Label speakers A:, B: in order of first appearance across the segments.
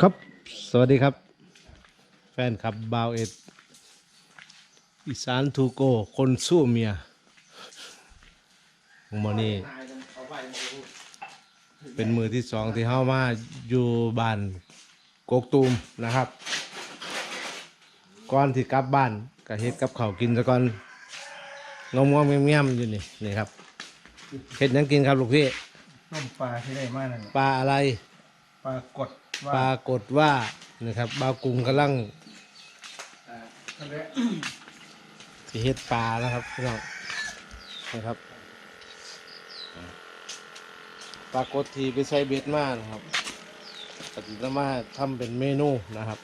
A: ครับ สวัสดีครับ แฟนคลับบาวเอ็ดอีสานทูโก คนสู้เมียของมอนี่เป็นมือที่สองที่เข้ามาอยู่บ้านกกตูมนะครับ ก่อนที่กลับบ้านก็เฮ็ดกับข้าวกินซะก่อนงอมงอมๆเงี้ยมๆอยู่นี่นี่ครับเฮ็ดหยังกินครับลูกพี่
B: ต้มปลาที่ได้มากนั่นน่ะ
A: ปลาอะไร
B: ปลากด ว่า
A: ปรากฏว่านะครับบาวกรุงกำลัง
B: อ่าทะเล
A: สิเฮ็ดปลานะครับพี่น้องนะครับปรากฏทีไปใช้เบ็ดมานะครับปฏิทินมาทำเป็นเมนูนะครับ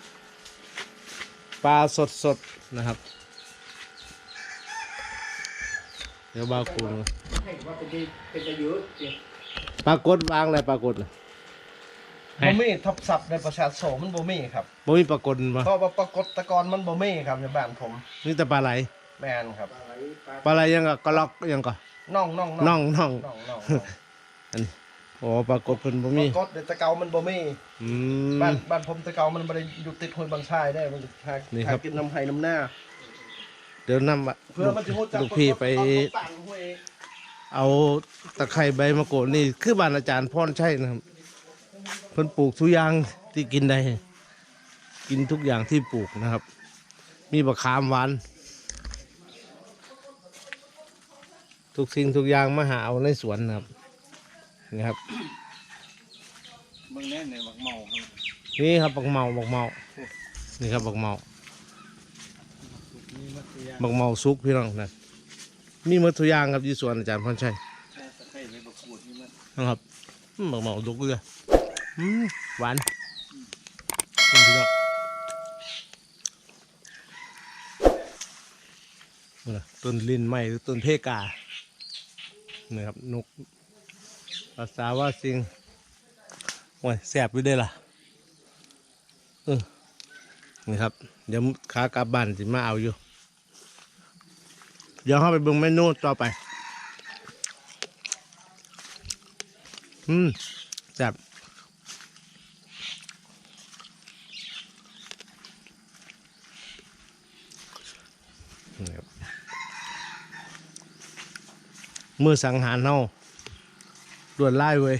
A: ปลาสดสดๆนะครับ เดี๋ยวบาวกรุง
B: ให้ว่าเป็นดีเป็นจะยืดสิ
A: ปรากฏวางอะไรปรากฏน่ะ
B: บ่มีทับศัพท์ในประชาโสมันบ่มีครับ
A: บ่มีปรากฏมา
B: เพราะว่าปรากฏตะกอนมันบ่มีครับในบ้านผม
A: นี่แต่ปลาไหล
B: แมนครับ
A: ปลาไหลยังก็กระลอกยังก็
B: น่องน่อง
A: น่องน่อง
B: น่องน่อง
A: อันนี้โอ้ปรากฏเพิ่นบ่
B: ป
A: มี
B: รากฏในตะเกามันบ่มี
A: อื
B: บ้าน
A: ม
B: บ้านผมตะเกามันบ่ได้อยู่ติดห้วยบางชายได้มันหา
A: นี่ครับ
B: หากินน้ำไห้น้ำหน้า
A: เดี๋ยวนำอะ
B: เพื่อมันจะรู้จัก
A: ลูกพี่ไป
B: ต้องต่างห้วย
A: เอาตะไคร้ใบมะกรูดนี่คือบ้านอาจารย์พรชัยนะครับ เพิ่นปลูกทุกอย่างที่กินได้ กินทุกอย่างที่ปลูกนะครับ มีบะขามหวาน ทุกสิ่งทุกอย่างมาหาเอาในสวนนะครับนี่ครับ
B: เบิ่งแน่ในบักเมาครับ
A: นี่ครับบักเมาบักเมานี่ครับบักเมา
B: นี่มัตยา
A: บักเมาซุกพี่น้องนะมีหมดทุกอย่างครับที่สวนอาจารย์พรชัย
B: ตะไคร้ในบักขูดนี่มัน
A: นะครับอืมบักเมาดุกเลยอืม หวานเป็นพี่น้องต้นลินไม้หรือต้นเพกานี่ครับนกภาษาว่าสิงโอ้ยแสบอยู่ได้ล่ะเออนี่ครับ เดี๋ยวขากลับบ้านสิมาเอาอยู่ เดี๋ยวเข้าไปเบิ่งเมนูต่อไป อืมแซ่บนี่ครับ มือสังหารเน่าดวนไล่เว้ย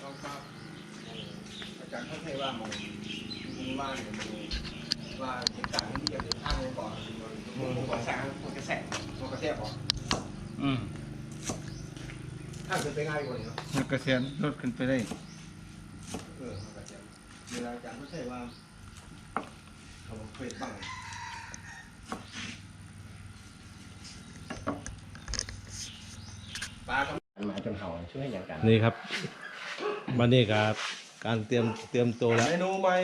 B: เราก็อาจารย์เขาให้ว่ามองมึงว่าเนี่ยมึงว่าเหตุการณ์ที่จะเดินทางไปก่อนมึงก่อนสร้างมันกระแสมันกระแสก่อน
C: อืม
B: ถ้าจะไปง่ายกว่านี้เนาะ
C: มันกระเซียนลดขึ้นไปได้
B: เออมันกระแสเวลาอาจารย์เขาให้ว่าเขาเคยบ้างปลาก็มาจนเห่า ช่วยอย่างกัน
A: นี่ครับวันนี้ครับการเตรียมเตรียมตัวแล้ว
B: เมนูใหม่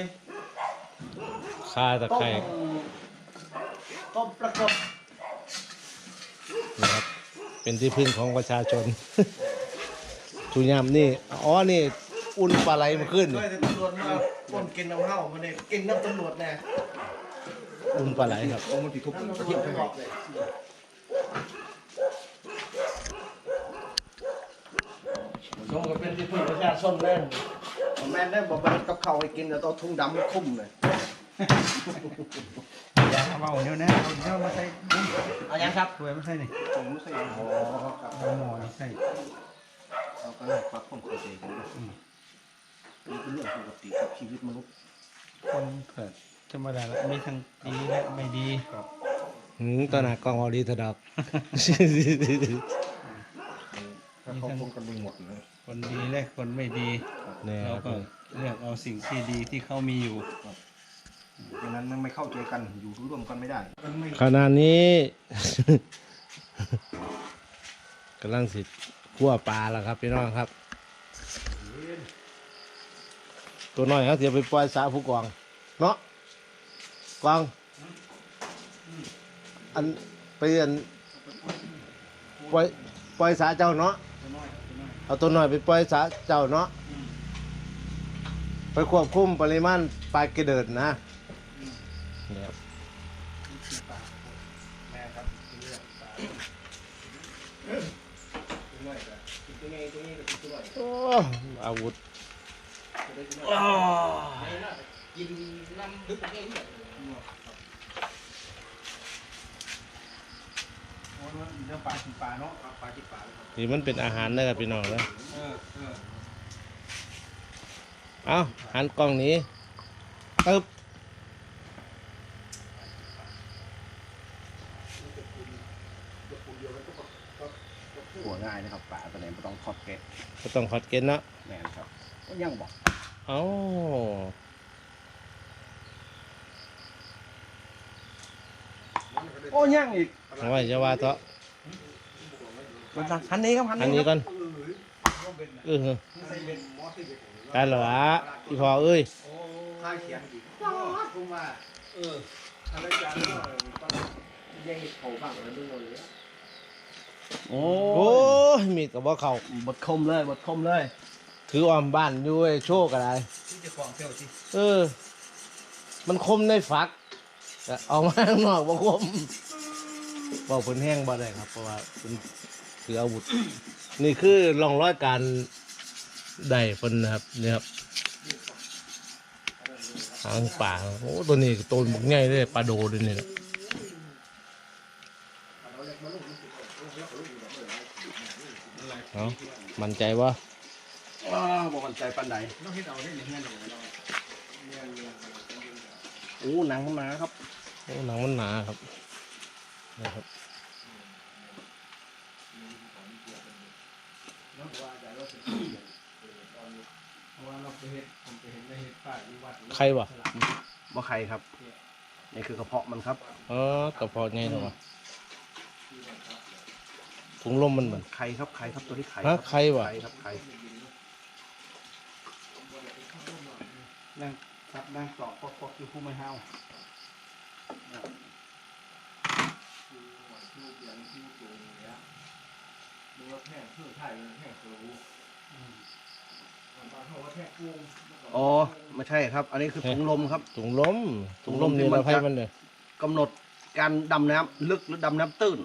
A: ข่าตะ
B: ต้
A: ไคร้
B: มต้มประกบ
A: นะครับเป็นที่พึ่งของประชาชนทุยามนี่อ๋อนี่อุ่นปลาไหลมาขึ้น
B: ด้วยแต่ตำรวจมาปล้นกินน้ำเห่ามันเนี่ยกินน้ำตำรวจแน่
A: อุ่นปลาไหลครับ
B: โอ้มันติดทุกกระเทียมไปบอก สมกับเป็นที่พึ่งประชาชนเล่นแม่ได้บอกว่ากับข้าวให้กินแต่ต้องทุ่งดำคุ้มเลย
C: อย่าเอาเนี่ยนะเอาเนี่ยมาใส่นี่
B: เอายังครับ
C: ถ้วยมาใส่นี่
B: ผมไม่ใช่อ๋อครับ
C: เอาหม้อนี่ใส่
B: เราก็เลยปรับความเข้าใจกันนะนี่เป็นเรื่องปกติกับชีวิตมนุษย์
C: คนเกิดธรรมดาละมีทั้งดีและไม่ดีครับ
A: หืมตอนหนากองเอาดีเถอะดอก
B: ถ้าเขาคงกันไปหมดเลย
C: คนดีและคนไม่ดี
A: เนี่ย
C: เรา
A: ครับ
C: ก็เลือกเอาสิ่งที่ดีที่เขามีอยู่
B: ดังนั้นมันไม่เข้าใจกันอยู่ร่วมกันไม่ได้มันไม่
A: ขณะนี้ กำลังสิคั่วปลาแล้วครับพี่น้องครับ ตัวน้อยเขาเสียไปปล่อยสาผู้กอง เนาะกองอันไปอันปล่อยปล่อยสาเจ้าเนาะ เอาตัวน้อยไปปล่อยสาเจ้าเนาะไปควบคุมปริมาณปลาเกระเดิดนะเนี่ยครับ
B: แม่ครับเรื่องปลาตัวน้อยก็ตัวนี้ตัวนี้ก็
A: โอ้อาวุธ
B: กินน้ำลึกเองเนี่ย
C: โอ้ย เรื่องปลากินปลาเนาะ
B: ปลาจิบปลาเลยครับ
A: นี่มันเป็นอาหารนะครับพี่น้องนะ
B: เออเออ
A: เอาหันกล้องหนี้ตึ๊บ
B: หัวง่ายนะครับปลาตัวไหนไม่ต้องทอดแกะ
A: ก็ต้องขอดเกณฑ์เนาะ
B: แม่นครับก็ยังบอก
A: เอ้า
B: โอ้ยังอีก
A: เอาไว้จะว่าเถอะ
B: คันนี้ครับคัน
A: อัน
B: นี้
A: นี้ก่อนเออได้เหรอวะอีพอเอ้ย
B: ข้าเขียนอีกผมว่าเอออะไรจานก็ต้องแยกเขาบ้างแล้วด้วยเลย
C: โอ้
A: โอ้ยมีดกับว่าเขา
C: บดคมเลยบดคมเลย
A: ถืออ้อมบ้านอยู่ไอ้โชคอะไร
B: ที่จะของเที่ยวสิ
A: เออ มันคมในฝักแต่เอามาข้างนอกบ่คม บอกผลแห้งบ่ได้ครับ เพราะว่าเป็นถืออาวุธ นี่คือร่องรอยการได้เพิ่นนะครับนี่ครับหางป่าโอ้ตัวนี้ตัวบักใหญ่เลยปลาโดด้วยนี่นะเอามั่นใจว่า
C: ว้าบ่มั่นใจปานใด
B: ต้องให้เราได้ในเงี้ยหน่อยเรา
C: โอ้หนังมันหนาครับ
A: โอ้หนังมันหนาครับ นะครับ
B: เนาะว่าแต่เราเป็นเพราะว่าเราไปเห็ดผมไปเห็นในเห็ดป้าที่วัด
A: ใครวะ
C: บ่ไข่ครับนี่คือกระเพาะมันครับ
A: อ๋อกระเพาะไงเถอะวะถุงลมมันเหมือน
C: ไข่ครับไข่ครับตัวที่ไข่
A: ฮะใครวะ
C: ไข่ครับไข่นั่งครับนั่งเกาะปอกๆอยู่คู่ไม่เฮา
B: ดูว่าแพงเพื่อไทยแพงสูงบางเขาว่าแพงกุ้ง
C: อ๋อไม่ใช่ครับ อันนี้คือถุงลมครับ
A: ถุงลมถุงลม
C: ถุงลมที่
A: นี่
C: มัน
A: เราให้
C: จะ
A: มันเลย
C: กำหนดการดำน้ำลึกหรือดำน้ำตื้น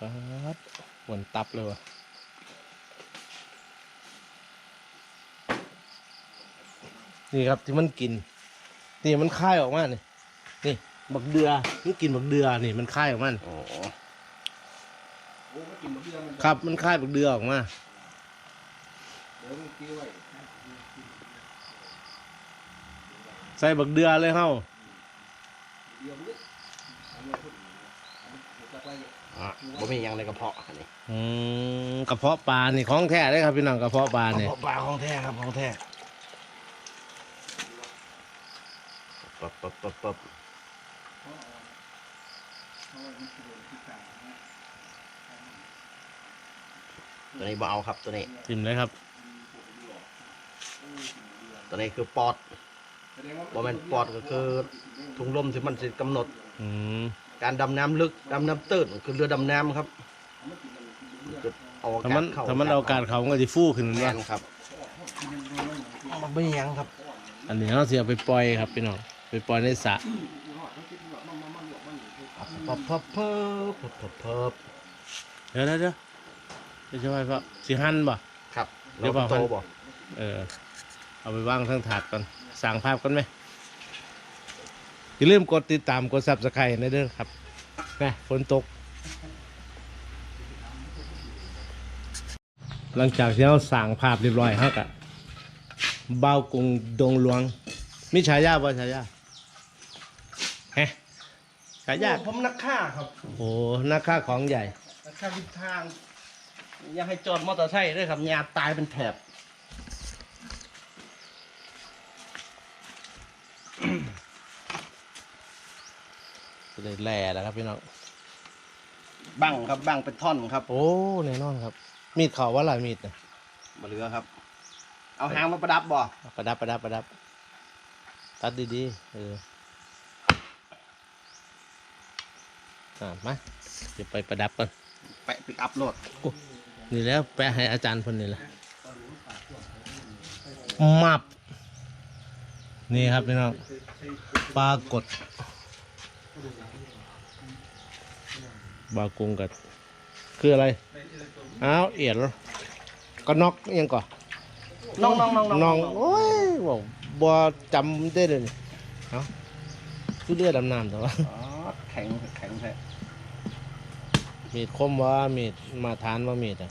A: ป๊าดเหมือนตับเลยวะนี่ครับที่มันกิน นี่มันคายออกมานี่นี่ บักเดือมันกินบักเดือนี่มันคายออกมานี่
C: อ๋อ
B: โอ้ไม่กินมะเขือมัน
A: ครับมันคายบักเดือออกมา
B: เดี๋ยวมันกิ้วไว้
A: ใส่บักเดือเลยเฮ้า
B: เดี๋ยวมันอันนี้พูดอันนี้จะไป
C: อะบ่มีอย่างในกระเพาะอันนี้
A: อืมกระเพาะปลานี่ของแท้เลยครับพี่น้องกระเพาะปลาก
C: ระ
A: เนี่ย
C: เพาะปลาของแท้ครับของแท้ปับปับปับปับ ตัวนี้บ่เอาครับตัวนี้
A: จิ้มเลยครับ
C: ตัวนี้คือปอดบ่แม่นปอดก็คือถุงลมที่มันสิกำหนด
A: อืม
C: การดำน้ำลึกดำน้ำตื้นคือเรือดำน้ำครับจะเอาอา
A: ถ้ากามั
C: ศ
A: น
C: เข้า
A: ถ้ามันเอาการเขามันก็จะฟูขึ้น
C: แม่
A: ว่าน
C: ครับ มันไม่ยังครับ
A: อันนี้เราเสียไปปล่อยครับพี่น้องไปปล่อยในสระ
C: พับพับพับพับพับพับ
A: เดี๋ยวเดี๋ยวเดี๋ยวจะช่วยพ่อสิหันบ่
C: ครับ
A: เดี๋ยว
C: เรา
A: เปล่า
C: โต
A: พัน
C: บ่
A: เออ เอาไปวางทั้งถาดก่อนสั่งภาพกันไหมอย่าลืมกดติดตามกดซับสไครต์นะเด้อครับนะฝนตก หลังจากที่เราสั่งภาพเรียบร้อยครับกะบ้ากรุงดงหลวง มีฉายาบ่ฉายาเฮ้ ฉายา
C: ผมนักฆ่าครับ
A: โอ้นักฆ่าของใหญ่
C: นักฆ่าทิศทาง อยากให้จอดมอเตอร์ไซค์ด้วยครับยาตายเป็นแถบ
A: จะได้แหล่แล้วครับพี่น้อง
C: บังครับบังเป็นท่อนครับ
A: โอ้แน่นอนครับ มีดเขาว่าหลายมีดนะ
C: มาเรือครับ เอาหางมาประดับบ่
A: เอาประดับประดับประดับ ตัดดีๆเออ อ่ามาเดี๋ยวไปประดับกัน
C: แปะปิกอัพโหลด
A: นี่แล้วแปะให้อาจารย์คนนี้แหละมับนี่ครับพี่น้องปลากดบากงกัดคืออะไรอ้าวเอียดแล้วก็น็อกอิหยังก่อน
C: น้องน้องน้อง
A: น้องโอ้ยบอกบัวจำได้เลยนี่เอ้าคือเลือดดำน้ำแต่ว่า
C: อ๋อแข็งแข็งแท้
A: มีดคมว่ามีดมาทานว่ามีดอะ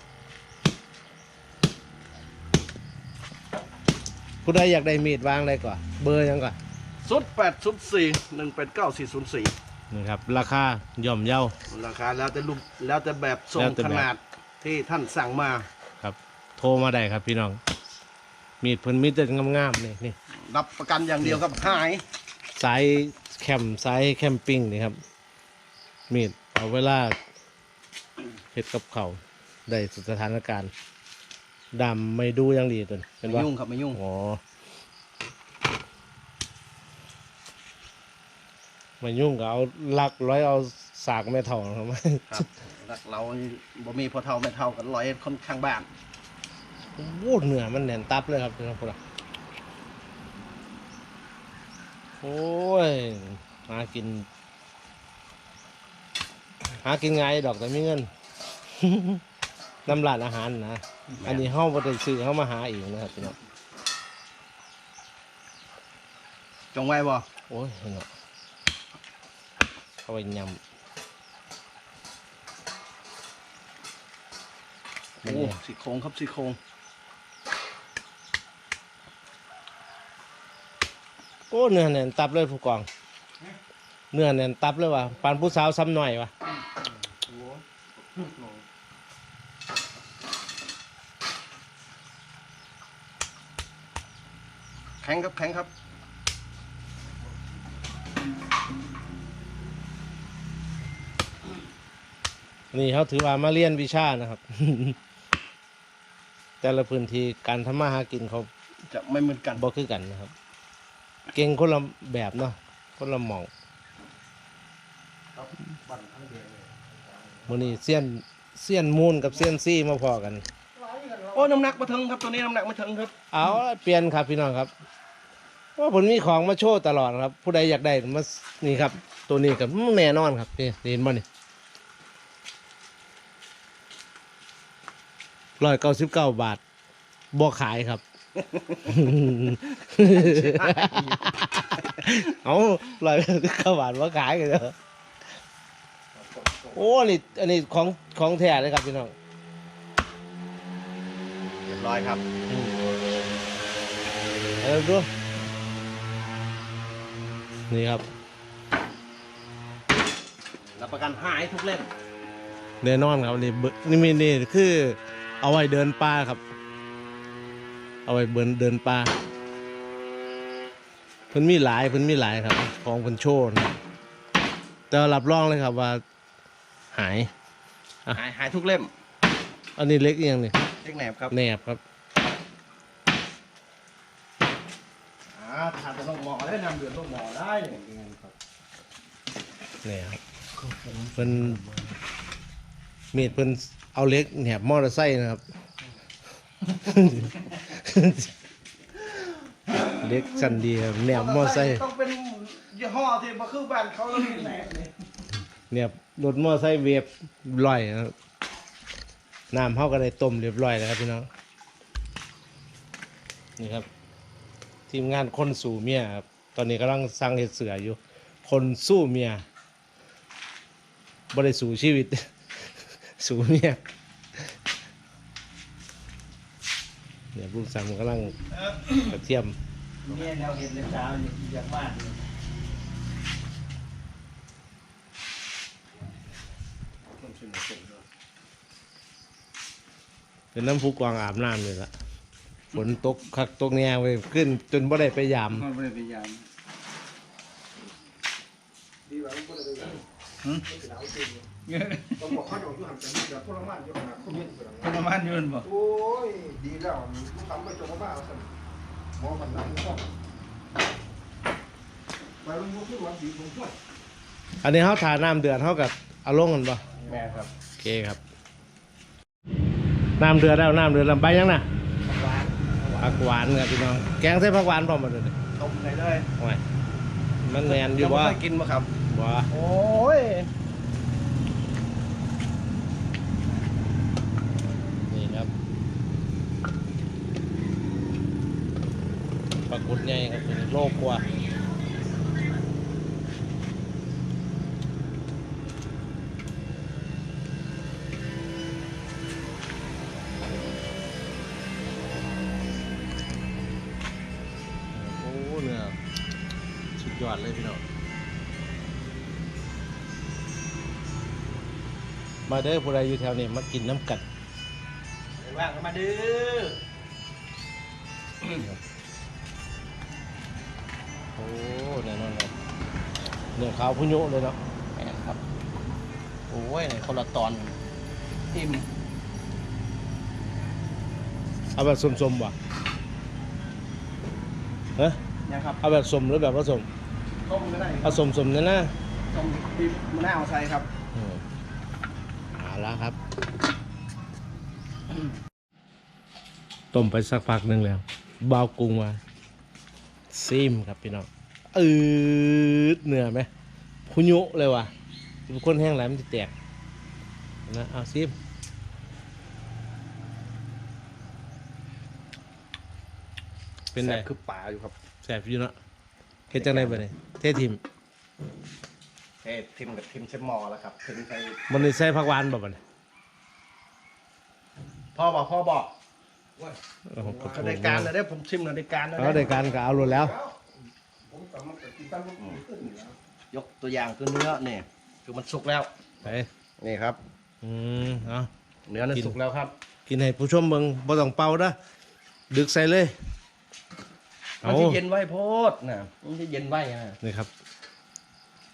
A: ผู้ใดอยากได้มีดวางได้ก่อนเบอร์หยังก่อน
C: สุดแปดสุดสี่หนึ่งแปดเก้าสี่ศูนย์สี่
A: นี่ครับ ราคาย่อมเยา
C: ราคาแล้วแต่รูปแล้วแต่แบบทรง
A: แล้วแต่
C: ข
A: แบบ
C: นาดที่ท่านสั่งมา
A: ครับ โทรมาได้ครับพี่น้อง มีดเพิ่นมีแต่งามๆนี่นี่
C: รับประกันอย่างเดียวครับหาย
A: สายแคมป์สายแคมปิ้งนี่ครับ มีดเอาเวลาเฮ็ดกับเขาวได้สถานการณ์ดำไม่ดูอยังดีตัวนี้เป็น
C: ไม่
A: ว่า
C: ยุ่งครับไม่ยุ่ง
A: อ๋อไม่ยุ่งก็เอาลักร้อยเอาสากไม่เท่าครับ
C: ครับรักเราบ่มีพอเท่าไม่เท่ากันร้อยคนข้างบ้าน
A: โอ้เหนือมันแน่นตับเลยครับพี่น้องพวกเราโอ้ยหากิน หากินไงายดอกแต่ไม่เงิน น้ำร้านอาหารนะ อันนี้ห้องบริซื้อเข้ามาหาเองนะครับพี่น้อง
C: จงไว้บ่
A: โอ้ยพี่น้องเข้าไปยำ
C: โอ้สี่โครงครับสี่โครง
A: โอ้เนื้อแน่นตับเลยผู้กอง เนื้อแน่นตับเลยว่ะปานผู้สาวซ้ำหน่อยว่ะ
C: แข็งครับแข็งครับ
A: นี่เขาถือว่ามาเรียนวิชานะครับ แต่ละพื้นที่การทำมาหากินเขา
C: จะไม่เหมือนกัน
A: บ่คือกันนะครับ เก่งคนละแบบเนาะคนละหมองมือนี้เสี้ยนเสี้ยนมูนกับเสี้ยนซี่มาพอกัน
C: โอ้ น้ำหนักมาถึงครับ ตัวนี้น้ำหนักมาถึงครับ
A: เอา เปลี่ยนครับพี่น้องครับ ว่าผมมีของมาโชว์ตลอดครับ ผู้ใดอยากได้มานี่ครับ ตัวนี้กับแน่นอนครับนี่เห็นบ่นี่ร้อยเก้าสิบเก้าบาทบ่ขายครับ เอาร้อยเก้าสิบเก้าบาทบ่ขายกันเหรอโอ้นี่อันนี้ของของแท้เลยครับพี่น้อง
C: เรียบร้อยครับ
A: เออดู นี่ครับ
C: รับประกันหายทุกเล่ม
A: แน่นอนครับนี่เบินี่มีนี่คือ เอาไว้เดินป่าครับ เอาไว้เดินเดินป่าเพิ่นมีหลายเพิ่นมีหลายครับ ของเพิ่นโชว์นะแต่ว่ารับรองเลยครับว่าหาย
C: หายหายทุกเล่ม
A: อันนี้เล็กอีกอย่างหนี่
C: เล็กแหนบครับ
A: แหนบครับ
C: อ่าทาน ได้นำเดือนต้องหมอได้เนี่ยครับ
A: นี่ครับเพิ่นมีดเพิ่นเอาเล็กแหนบมอเตอร์ไซค์นะครับเล็กสันดีครับแหนบมอเตอร์ไซค์
C: ต้องเป็นยี่ห้อที่มาคือบ้านเขาแล้วมีแหนบเนี่ย
A: เนี่ยรถมอไซค์เวฟลอยนะครับน้ำเข้ากันในต้มเรียบร้อยแล้วครับพี่น้องนี่ครับ ทีมงานคนสู่เมียครับ อนนี้กำลังสร้างเห็ดเสืออยู่ คนสู้เมียบ่ได้สู่ชีวิต สู่เมียเนี่ยลูกสามกำลังกระเทียม
C: เนี่ยเราเห็นในเช้าอย่างบ้าน
A: เป็นน้ำพุกวางอาบน้ำเลยละฝนตกคักตกแนวไปขึ้นจนบ่ได้ไปยาม
B: ไม่ได้พยายาม ต้องบอกเขาอยู่ที่หันไปเดี๋ยวพลเมืองอยู่ขนาดคนนี้
D: ทรมานยืนบ่
B: โอ้ยดีแล้วลูกทำไปจบมาบ้าสันมองมันนั่งก็ไปลงมือขึ้นวันดีผมช่วย
A: อันนี้เขาทาน้ำเดือดเขากับเอาลงกันปะ
B: แม่ครับ
A: โอเคครับ น้ำเดือดแล้วน้ำเดือดลำไปยังน่ะผักหวานครับพี่น้อง แกงใส่ผักหวานพร้อมมาเลย
C: ต้มเลยเลย
A: โอ้ยมันแมนอยู่ว่า
C: กินมาครับ
A: ว้
C: โอ้ย
A: นี่ครับปลากุดใหญ่ครับตัวนโลกว่า เด้อผู้ใดอยู่แถวนี้มากินน้ำกัด
C: ว่างก็มาดื้อ
A: โอ้แน่นอนครับเนื้อขาวพุยุเลยเนาะ
C: แม่นครับโอ้ยคนละตอนอิ่ม
A: เอาแบบสมๆว่ะเฮ้ย
C: นะครับ
A: เอาแบบสมหรือแบบผสม
C: ต้มก็ได้
A: เอาสมๆเนี่ยนะ
C: ต้มบีบมะนาวใส่ครับ
A: อืมเอาละครับ ต้มไปสักพักหนึ่งแล้วเบาวกรุงมาซิมครับพี่น้องอืดเนื้อไหมพุยุเลยว่ะเป็นคนแห้งไหลายมันจะแตกนะเอาซิมเป็นไง
C: แซ่บคือป่าอยู่ครับ
A: แสบอยู่เนาะเฮ็ดจังไดบ่เนี่ยเททิม
C: เฮ้ทิมกับทิมเชมมอแล้วครับทิมใส่
A: มันได้ใส่ผักหวานบ่บัดนี้
C: พ่อบอกพ่อบอก
A: โอ้โห
C: เขาได้การเลยได้อผมชิมเลยได้การเลย
A: เอาได้การก็เอาโลดแล้ว
B: ผมกลับมากินตั้งแต่ขึ้นอยู่แล้ว
C: ยกตัวอย่างคือเนื้อเนี่ยคือมันสุกแล้ว
A: ไป
C: นี่ครับ
A: อืมเอา
C: เนื้อเนี่ย
A: กิน
C: สุกแล้วครับ
A: กินให้ผู้ชมเบิ่งบ่ต้องเป่าเด้อดึกใส่เลย
C: มั
A: เอา
C: นจะเย็นไว้โพดนะมันจะเย็นไว้นะ
A: นี่ครับ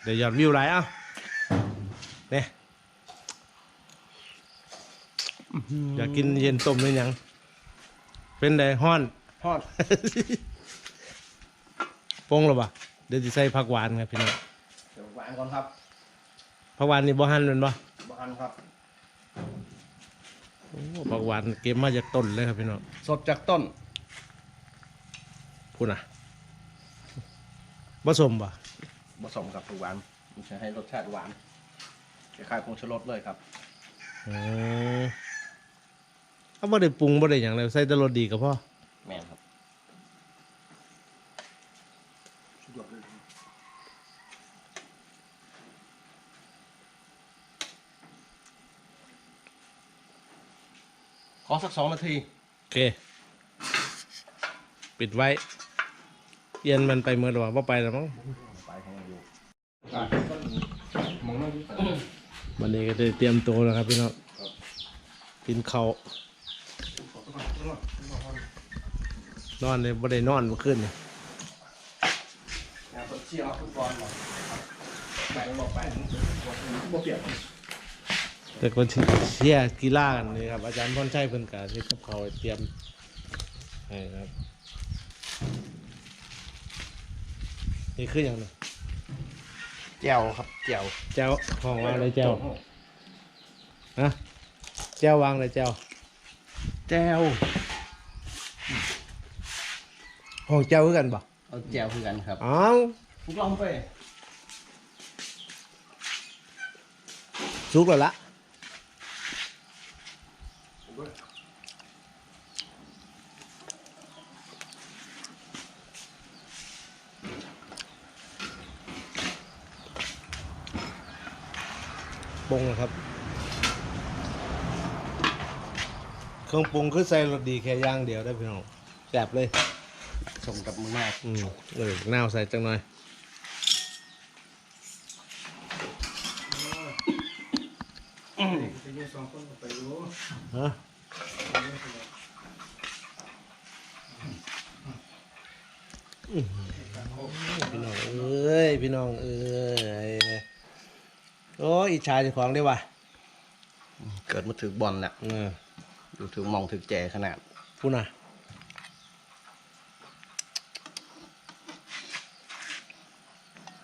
A: เดี๋ยวยอดวิวหลายเอ้าเนี่ยอยากกินเย็นต้มหรือยัง เป็นไดฮ้อน
C: ทอด
A: ปรุงแล้วบ่เดี๋ยวสิใส่ผักหวานครับพี่น้อง
C: เดี๋ยววางก่อนครับ
A: ผักหวานนี่บ่หั่นแม่นบ่
C: บ้านครับ
A: โอ้ผักหวานเก็บมาจากต้นเลยครับพี่น้อง
C: สดจากต้น
A: พูดนะผสมป่ะ
C: ผสมกับผักหวานมันจะให้รสชาติหวานคล้ายๆผงชูรสเลยครับ
A: อืมเขาบ่ได้ปรุงบ่ได้อย่างไรใส่แต่รสดีก็พอ
C: แม่นครับ
B: สุดยอดเลย
C: ขอสักสองนาที
A: โอเค ปิดไว้เย็นมันไปเมื่อหรอว่าไปแล้วมั้ง วันนี้ก็ได้เตรียมตัวแล้วครับพี่น้องกินข้าวนอนเลยบ่ได้นอนเมื่อคืนนี่
C: งานคนเชียร์ฟุตบอลหรอไปบอกไป
B: บ่เปลี่ยน
A: แต่คนเชียร์กีฬากันนี่ครับอาจารย์พรชัยเพิ่นกะที่กับเขาวเตรียมให้ครับนี่คืออย่างหนึง
C: แจ่วครับแจ่ว
A: แจ้วห้องวางเลยแจ้วฮะแจ้ววางเลยแจ้ว
C: แจ่ว
A: ห้องแจ้วคือกันบ่
C: เอาแจ่วคือกันครับ
A: อ้าว
C: ฟุกลองไป
A: สุกแล้วละ รุงนะครับ เครื่องปรุงคือใส่รสดีแค่อย่างเดียวได้อพี่น้องแซ่บเลย
C: ส่งกับมือหน้า
A: อืมเออน้าวใส่จังหน่อย
B: ไปยืนสองคนก็ไปรู้
A: ฮะพี่น้องเอ้ยพี่น้องเอ้ยโอ้ยอิจฉาเจ้าของได้ว่ะ
C: เกิดมาถือบอลแหละ
A: เออ
C: อยู่ถือมองถือแจขนาด
A: พูดนะ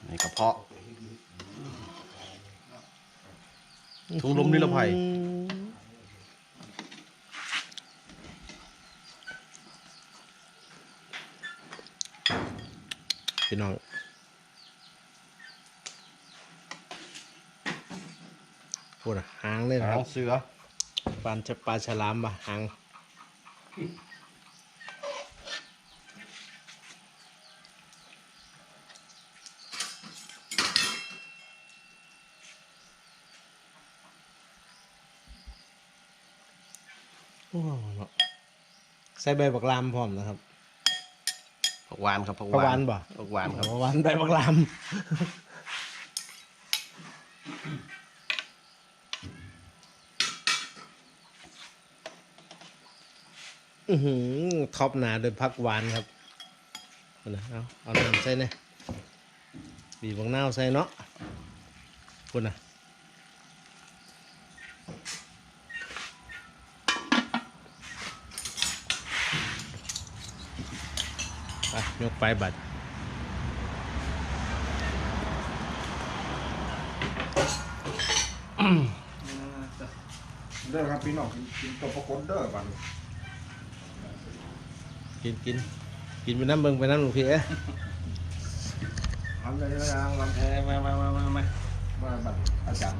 C: นี่กระเพาะถุงลมนิรภัย
A: พี่น้อง พูดหางเลยนะครับ
C: เสือ
A: ปันละปลาฉลามปะหางใส่ใบบักลามพร้อมนะครับ
C: ผักวานครับผักห
A: ผักวานนบ่
C: ผักวานครับ
A: ผักวานใบบักลาม อือท็อปหนาโดยผักหวานครับเอานะเอาเอาน้ำใส่เนี่ยบีบบางนาใส่เนาะคุณนะไปยกไปบัด
B: เด้อครับพี่น้องกินตัวปรากฏเด้อบัดนี้
A: กินกินกินไปน้ำเบิงไปน้ำหลวงพี่เอ๊ะ
B: ทำเลยนะลำ
C: เออมามามามามา
B: มาบัดอาจารย์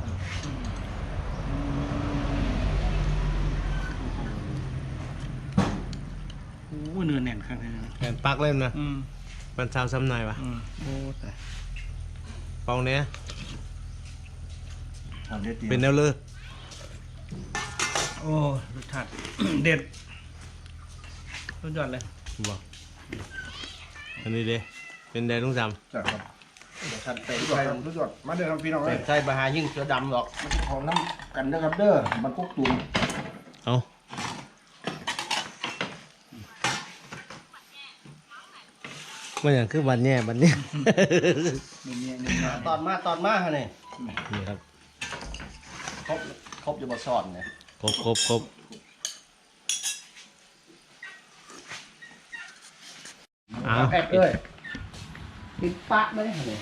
C: โอ้เนื้อแน่นข้างในนะ
A: แกนปักเล่นนะ
C: ม
A: มันชาวซ้ำหน่อยปะ
C: อืม
A: โอ้แต่ปองเนี้ยเป็นแนวเลือก
C: โอ้รสชาติเด็ด สุดยอดเลย
A: บอกอันนี้เด้เป็นแดงลุงจ
B: จ้ะครับ
C: รสชาติเต็ม
B: รู้
C: ใจ
B: จักครับรู้จักมาเด้อครับพี่น้องเอ้
C: เต็
B: ย
C: มใจบาหายิ่งเสือดำหรอก
B: มันของน้ำกันเด้อครับเด้อมันกุ๊กตุ่มำ
A: เอามันอย่างคือบันแย่บันแย่
C: ตอนมาตอนมาฮะเนี่ย
A: นี่ครับ
C: ครบครบอยู่บนซ่อนเนี่ย
A: ครบครบครบ อ้าว
C: แอบเอ้ยปิดปะไหมเนี่ย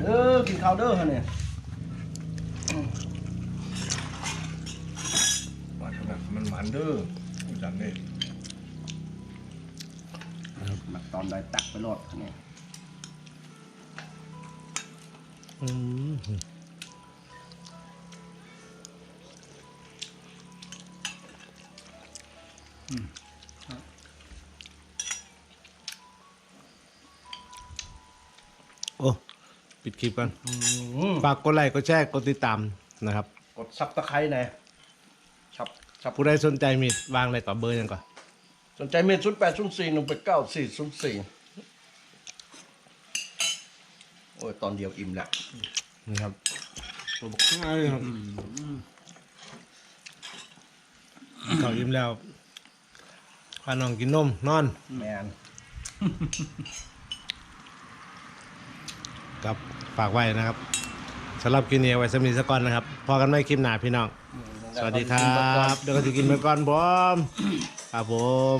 C: เด้อกินข้าวเด้อฮะเนี่ย
A: โอ้ ปิดคลิปกันฝากกดไลค์กดแชร์กดติดตามนะครับ
C: กดซับตะไคร้หน่อยซับซับ
A: ผู้ใดสนใจมีดวางอะไรก่อนเบอร์ยังก่อน
C: สนใจเมตรศูนย์แปดศูนย์สี่หนึ่งแปดเก้าสี่ศูนย์สี่โอ้ยตอนเดียวอิ่มแล้ว
A: นี่ครับตัวบอกง่ายเลยครับเขายิ้มแล้วพาน้องกินนมนอน
C: แมน
A: กับฝากไว้นะครับสำหรับกินเนียไว้สมีสกอนนะครับพอกันไม่คลิปหนาพี่น้อง สวัสดีครับเดี๋ยวก็จะกินไปก่อนผมครับผม